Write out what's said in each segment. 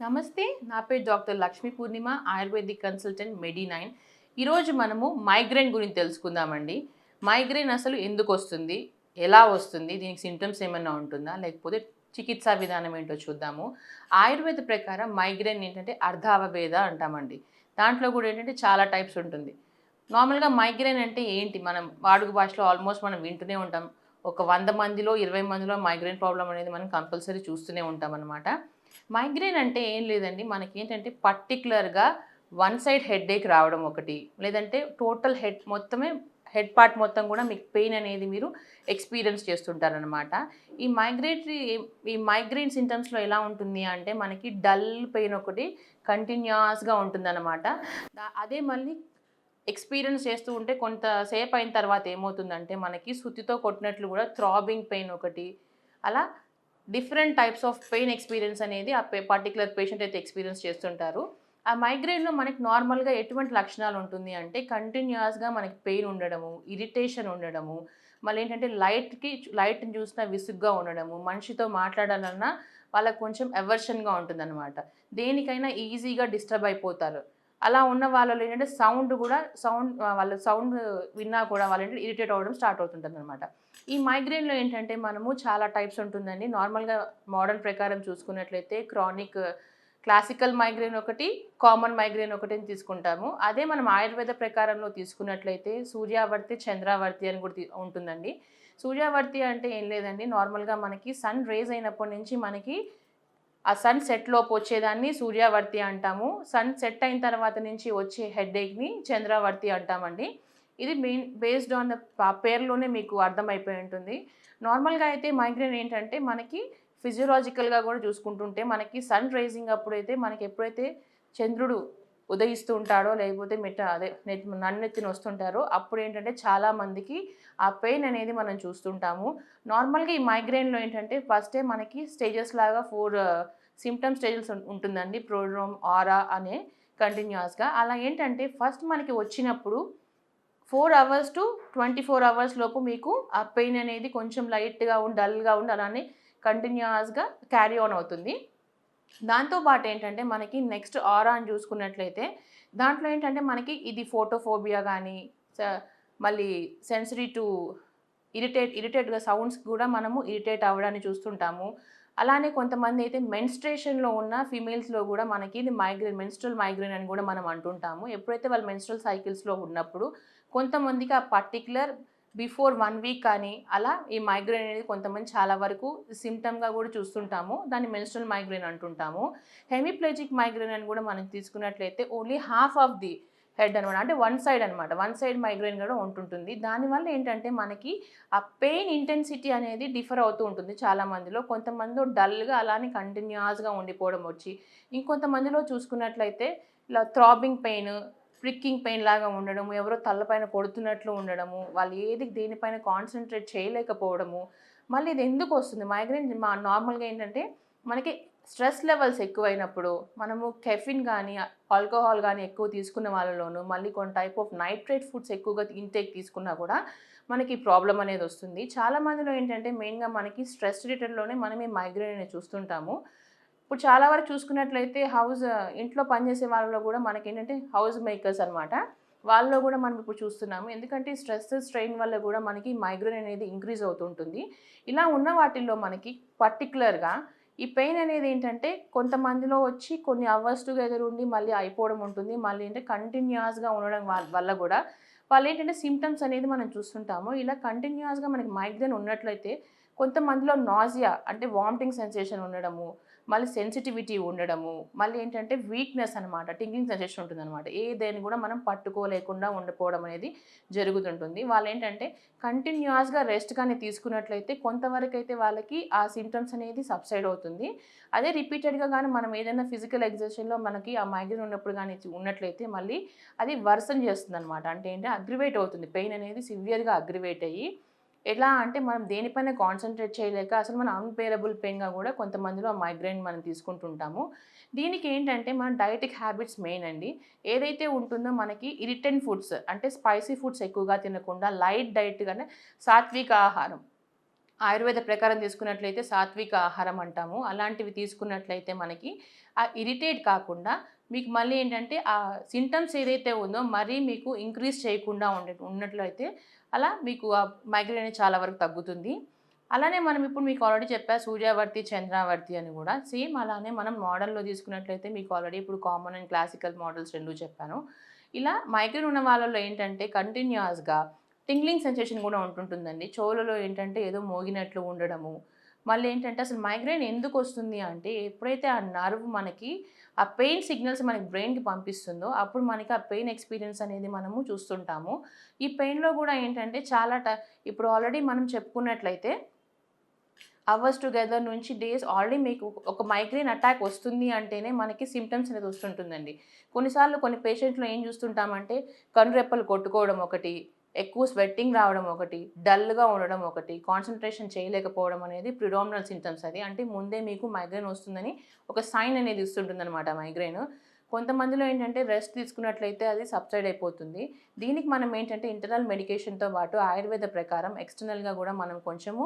నమస్తే నా పేరు doctor Lakshmi Purnima ayurvedic consultant medi nine ఈరోజు మనము మైగ్రేన్ గురించి తెలుసుకుందామండి. మైగ్రేన్ అసలు ఎందుకు వస్తుంది? ఎలా వస్తుంది? దీనికి సింటమ్స్ ఏమైనా ఉంటుందా? లేకపోతే చికిత్సా విధానం ఏంటో చూద్దాము. ఆయుర్వేద ప్రకారం మైగ్రేన్ ఏంటంటే అర్ధావభేద అంటామండి. దాంట్లో కూడా ఏంటంటే చాలా టైప్స్ ఉంటుంది. నార్మల్గా మైగ్రేన్ అంటే ఏంటి? మనం వాడుక భాషలో ఆల్మోస్ట్ మనం వింటూనే ఉంటాం. ఒక వంద మందిలో ఇరవై మందిలో మైగ్రేన్ ప్రాబ్లం అనేది మనం కంపల్సరీ చూస్తూనే ఉంటాం అనమాట మైగ్రేన్ అంటే ఏం లేదండి. మనకి ఏంటంటే పర్టికులర్గా వన్ సైడ్ హెడ్ ఏక్ రావడం ఒకటి. లేదంటే టోటల్ హెడ్ మొత్తమే హెడ్ పార్ట్ మొత్తం కూడా మీకు పెయిన్ అనేది మీరు ఎక్స్పీరియన్స్ చేస్తుంటారనమాట ఈ మైగ్రేటరీ ఈ మైగ్రేన్ సింటమ్స్లో ఎలా ఉంటుంది అంటే మనకి డల్ పెయిన్ ఒకటి కంటిన్యూస్గా ఉంటుందన్నమాట. అదే మళ్ళీ ఎక్స్పీరియన్స్ చేస్తూ ఉంటే కొంతసేపు అయిన తర్వాత ఏమవుతుందంటే మనకి సుత్తితో కొట్టినట్లు కూడా థ్రాబింగ్ పెయిన్ ఒకటి. అలా different types of pain experience అనేది ఆ పర్టికులర్ పేషెంట్ అయితే ఎక్స్పీరియన్స్ చేస్తుంటారు. ఆ మైగ్రేన్లో మనకి నార్మల్గా ఎటువంటి లక్షణాలు ఉంటుంది అంటే కంటిన్యూస్గా మనకి పెయిన్ ఉండడము ఇరిటేషన్ ఉండడము మళ్ళీ ఏంటంటే లైట్కి లైట్ని చూసినా విసుగ్గా ఉండడము మనిషితో మాట్లాడాలన్నా వాళ్ళకి కొంచెం ఎవర్షన్గా ఉంటుందన్నమాట. దేనికైనా ఈజీగా డిస్టర్బ్ అయిపోతారు. అలా ఉన్న వాళ్ళలో ఏంటంటే సౌండ్ కూడా సౌండ్ వాళ్ళ సౌండ్ విన్నా కూడా వాళ్ళు ఏంటంటే ఇరిటేట్ అవ్వడం స్టార్ట్ అవుతుంటుంది అనమాట ఈ మైగ్రేన్లో ఏంటంటే మనము చాలా టైప్స్ ఉంటుందండి. నార్మల్గా మోడల్ ప్రకారం చూసుకున్నట్లయితే క్రానిక్ క్లాసికల్ మైగ్రేన్ ఒకటి కామన్ మైగ్రేన్ ఒకటి అని తీసుకుంటాము. అదే మనం ఆయుర్వేద ప్రకారంలో తీసుకున్నట్లయితే సూర్యావర్తి చంద్రావర్తి అని కూడా ఉంటుందండి. సూర్యావర్తి అంటే ఏం లేదండి. నార్మల్గా మనకి సన్ రేజ్ అయినప్పటి నుంచి మనకి ఆ సన్ సెట్లోపు వచ్చేదాన్ని సూర్యావర్తి అంటాము. సన్ సెట్ అయిన తర్వాత నుంచి వచ్చే హెడ్ఏక్ని చంద్రావర్తి అంటామండి. ఇది మెయిన్ బేస్డ్ ఆన్ ద పేర్లోనే మీకు అర్థమైపోయి ఉంటుంది. నార్మల్గా అయితే మైగ్రేన్ ఏంటంటే మనకి ఫిజియోలాజికల్గా కూడా చూసుకుంటుంటే మనకి సన్ రైజింగ్ అప్పుడైతే మనకి ఎప్పుడైతే చంద్రుడు ఉదయిస్తూ ఉంటాడో లేకపోతే మెట్ట అదే నెట్ నన్నెత్తిన వస్తుంటారో అప్పుడు ఏంటంటే చాలామందికి ఆ పెయిన్ అనేది మనం చూస్తుంటాము. నార్మల్గా ఈ మైగ్రేన్లో ఏంటంటే ఫస్టే మనకి స్టేజెస్ లాగా ఫోర్ సిమ్టమ్ స్టేజెస్ ఉంటుందండి. ప్రోడ్రోమ్ ఆరా అనే కంటిన్యూస్గా అలా ఏంటంటే ఫస్ట్ మనకి వచ్చినప్పుడు four hours to twenty four hours లోపు మీకు ఆ పెయిన్ అనేది కొంచెం లైట్గా ఉండి డల్గా ఉండి అలానే కంటిన్యూస్గా క్యారీ ఆన్ అవుతుంది. దాంతోపాటు ఏంటంటే మనకి నెక్స్ట్ ఆర్ ఆన్ చూసుకున్నట్లయితే దాంట్లో ఏంటంటే మనకి ఇది ఫోటోఫోబియా కానీ మళ్ళీ సెన్సరీ టు ఇరిటేట్ ఇరిటేట్గా సౌండ్స్ కూడా మనము ఇరిటేట్ అవ్వడాన్ని చూస్తుంటాము. అలానే కొంతమంది అయితే మెన్స్ట్రేషన్లో ఉన్న ఫీమేల్స్లో కూడా మనకి ఇది మైగ్రేన్ మెన్స్ట్రల్ మైగ్రేన్ అని కూడా మనం అంటుంటాము. ఎప్పుడైతే వాళ్ళు మెన్స్ట్రల్ సైకిల్స్లో ఉన్నప్పుడు కొంతమందికి ఆ పర్టికులర్ బిఫోర్ వన్ వీక్ కానీ అలా ఈ మైగ్రేన్ అనేది కొంతమంది చాలా వరకు సిమ్టమ్గా కూడా చూస్తుంటాము. దాన్ని మెన్స్ట్రల్ మైగ్రేన్ అంటుంటాము. హెమిప్లెజిక్ మైగ్రేన్ అని కూడా మనం తీసుకున్నట్లయితే only half of the head అనమాట అంటే వన్ సైడ్ అనమాట వన్ సైడ్ మైగ్రేన్ కూడా ఉంటుంటుంది. దానివల్ల ఏంటంటే మనకి ఆ పెయిన్ ఇంటెన్సిటీ అనేది డిఫర్ అవుతూ ఉంటుంది చాలామందిలో కొంతమంది డల్గా అలానే కంటిన్యూస్గా ఉండిపోవడం వచ్చి ఇంకొంతమందిలో చూసుకున్నట్లయితే ఇలా థ్రాబింగ్ పెయిన్ ప్రిక్కింగ్ పెయిన్ లాగా ఉండడము ఎవరో తలపైన కొడుతున్నట్లు ఉండడము వాళ్ళు ఏది దేనిపైన కాన్సన్ట్రేట్ చేయలేకపోవడము మళ్ళీ ఇది ఎందుకు వస్తుంది? మైగ్రేన్ మా నార్మల్గా ఏంటంటే మనకి స్ట్రెస్ లెవెల్స్ ఎక్కువైనప్పుడు మనము కెఫిన్ కానీ ఆల్కహాల్ కానీ ఎక్కువ తీసుకున్న వాళ్ళలోనూ మళ్ళీ కొన్ని టైప్ ఆఫ్ నైట్రేట్ ఫుడ్స్ ఎక్కువగా ఇంటేక్ తీసుకున్నా కూడా మనకి ప్రాబ్లం అనేది వస్తుంది. చాలా మందిలో ఏంటంటే మెయిన్గా మనకి స్ట్రెస్ రిటర్న్లోనే మనం ఈ మైగ్రేన్ అనేది చూస్తుంటాము. ఇప్పుడు చాలా వరకు చూసుకున్నట్లయితే హౌస్ ఇంట్లో పనిచేసే వాళ్ళలో కూడా మనకి ఏంటంటే హౌస్ మేకర్స్ అనమాట వాళ్ళలో కూడా మనం ఇప్పుడు చూస్తున్నాము. ఎందుకంటే స్ట్రెస్ స్ట్రెయిన్ వల్ల కూడా మనకి మైగ్రేన్ అనేది ఇంక్రీజ్ అవుతుంటుంది. ఇలా ఉన్న వాటిల్లో మనకి పర్టికులర్గా ఈ పెయిన్ అనేది ఏంటంటే కొంతమందిలో వచ్చి కొన్ని అవర్స్ టుగెదర్ ఉండి మళ్ళీ అయిపోవడం ఉంటుంది. మళ్ళీ ఏంటంటే కంటిన్యూస్గా ఉండడం వల్ల కూడా వాళ్ళు ఏంటంటే సిమ్టమ్స్ అనేది మనం చూస్తుంటాము. ఇలా కంటిన్యూస్గా మనకి మైగ్రేన్ ఉన్నట్లయితే కొంతమందిలో నాజియా అంటే వామిటింగ్ సెన్సేషన్ ఉండడము మళ్ళీ సెన్సిటివిటీ ఉండడము మళ్ళీ ఏంటంటే వీక్నెస్ అనమాట టింకింగ్ సెన్సేషన్ ఉంటుంది అనమాట ఏదైనా కూడా మనం పట్టుకోలేకుండా ఉండిపోవడం అనేది జరుగుతుంటుంది. వాళ్ళు ఏంటంటే కంటిన్యూస్గా రెస్ట్ కానీ తీసుకున్నట్లయితే కొంతవరకు అయితే వాళ్ళకి ఆ సిమ్టమ్స్ అనేది సబ్సైడ్ అవుతుంది. అదే రిపీటెడ్గా కానీ మనం ఏదైనా ఫిజికల్ ఎగ్జర్షన్లో మనకి ఆ మైగ్రేన్ ఉన్నప్పుడు కానీ ఉన్నట్లయితే మళ్ళీ అది వర్సన్ చేస్తుంది అనమాట అంటే ఏంటంటే అగ్రివేట్ అవుతుంది. పెయిన్ అనేది సివియర్గా అగ్రివేట్ అయ్యి ఎలా అంటే మనం దేనిపైన కాన్సన్ట్రేట్ చేయలేక అసలు మన అన్పేరబుల్ పెయిన్గా కూడా కొంతమందిలో ఆ మైగ్రేన్ మనం తీసుకుంటుంటాము. దీనికి ఏంటంటే మన డైటిక్ హ్యాబిట్స్ మెయిన్ అండి. ఏదైతే ఉంటుందో మనకి ఇరిటెంట్ ఫుడ్స్ అంటే స్పైసీ ఫుడ్స్ ఎక్కువగా తినకుండా లైట్ డైట్గానే సాత్విక ఆహారం. ఆయుర్వేద ప్రకారం తీసుకున్నట్లయితే సాత్విక ఆహారం అంటాము. అలాంటివి తీసుకున్నట్లయితే మనకి ఆ ఇరిటేట్ కాకుండా మీకు మళ్ళీ ఏంటంటే ఆ సింటమ్స్ ఏదైతే ఉందో మరీ మీకు ఇంక్రీజ్ చేయకుండా ఉండే ఉన్నట్లయితే అలా మీకు ఆ మైగ్రేన్ అనేది చాలా వరకు తగ్గుతుంది. అలానే మనం ఇప్పుడు మీకు ఆల్రెడీ చెప్పా సూర్యావర్తి చంద్రావర్తి అని కూడా. సేమ్ అలానే మనం మోడల్లో తీసుకున్నట్లయితే మీకు ఆల్రెడీ ఇప్పుడు కామన్ అండ్ క్లాసికల్ మోడల్స్ రెండు చెప్పాను. ఇలా మైగ్రేన్ ఉన్న వాళ్ళలో ఏంటంటే కంటిన్యూస్గా టింగ్లింగ్ సెన్సేషన్ కూడా ఉంటుంటుందండి. చెవులలో ఏంటంటే ఏదో మోగినట్లు ఉండడము మళ్ళీ ఏంటంటే అసలు మైగ్రేన్ ఎందుకు వస్తుంది అంటే ఎప్పుడైతే ఆ నర్వ్ మనకి ఆ పెయిన్ సిగ్నల్స్ మనకి బ్రెయిన్కి పంపిస్తుందో అప్పుడు మనకి ఆ పెయిన్ ఎక్స్పీరియన్స్ అనేది మనము చూస్తుంటాము. ఈ పెయిన్లో కూడా ఏంటంటే చాలా ట ఇప్పుడు ఆల్రెడీ మనం చెప్పుకున్నట్లయితే అవర్స్ టుగెదర్ నుంచి డేస్ ఆల్రెడీ మీకు ఒక మైగ్రేన్ అటాక్ వస్తుంది అంటేనే మనకి సిమ్టమ్స్ అనేది వస్తుంటుందండి. కొన్నిసార్లు కొన్ని పేషెంట్లో ఏం చూస్తుంటామంటే కనురెప్పలు కొట్టుకోవడం ఒకటి ఎక్కువ స్వెట్టింగ్ రావడం ఒకటి డల్గా ఉండడం ఒకటి కాన్సన్ట్రేషన్ చేయలేకపోవడం అనేది ప్రిడామినల్ సింటమ్స్ అది. అంటే ముందే మీకు మైగ్రేన్ వస్తుందని ఒక సైన్ అనేది ఇస్తుంటుంది అనమాట మైగ్రేన్ కొంతమందిలో ఏంటంటే రెస్ట్ తీసుకున్నట్లయితే అది సబ్సైడ్ అయిపోతుంది. దీనికి మనం ఏంటంటే ఇంటర్నల్ మెడికేషన్తో పాటు ఆయుర్వేద ప్రకారం ఎక్స్టర్నల్గా కూడా మనం కొంచెము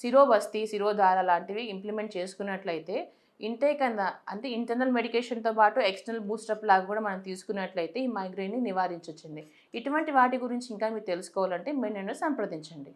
శిరోబస్తి శిరోధార లాంటివి ఇంప్లిమెంట్ చేసుకున్నట్లయితే ఇంటేక్ అంద అంటే ఇంటర్నల్ మెడికేషన్తో పాటు ఎక్స్టర్నల్ బూస్టప్ లాగా కూడా మనం తీసుకున్నట్లయితే ఈ మైగ్రేన్ని నివారించవచ్చండి ఇటువంటి వాటి గురించి ఇంకా మీరు తెలుసుకోవాలంటే మీరు నన్ను సంప్రదించండి.